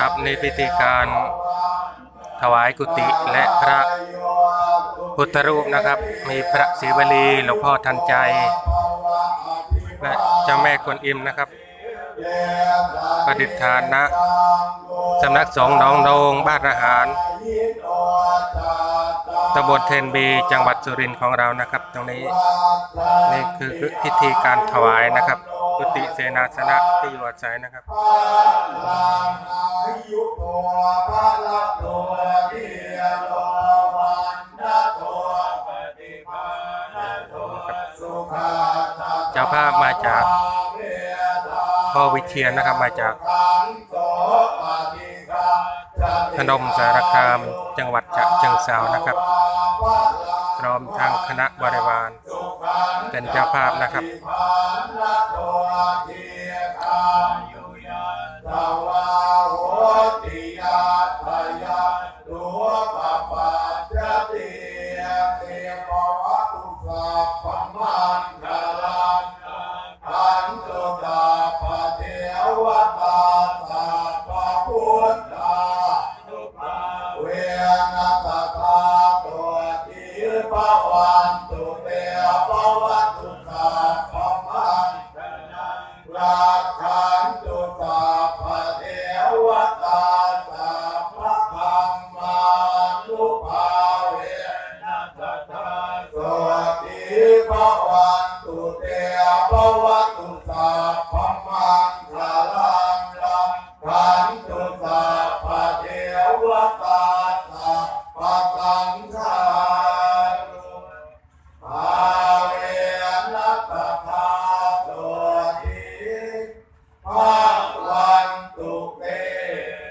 ครับในพิธีการถวายกุฏิและพระพุทธรูปนะครับ มีพระศรีวลีหลวงพ่อทันใจ และเจ้าแม่กวนอิมนะครับ ประดิษฐานณสำนักสงฆ์หนองโดงบ้านอาหารตำบลเทนบีจังหวัดสุรินทร์ของเรานะครับ ตรงนี้นี่คือพิธีการถวายนะครับกุฏิเสนาสนะที่อยู่อาศัยนะครับ เจ้าภาพมาจากพ่อวิเชียนนะครับมาจากพนมสารคามจังหวัดจัเชิงสาวนะครับพร้อมทางคณะบริวารเป็นเจ้าภาพนะครับตาวาโหติยาทยาตัวปปา หกานตุตาปเทวตาสาพะธรมานุภาเวนัสตาสวัสดีวันตุเตปวัตุสาพมังสาลังลังขันตุสาปเทวตาสาปตังสา Amen.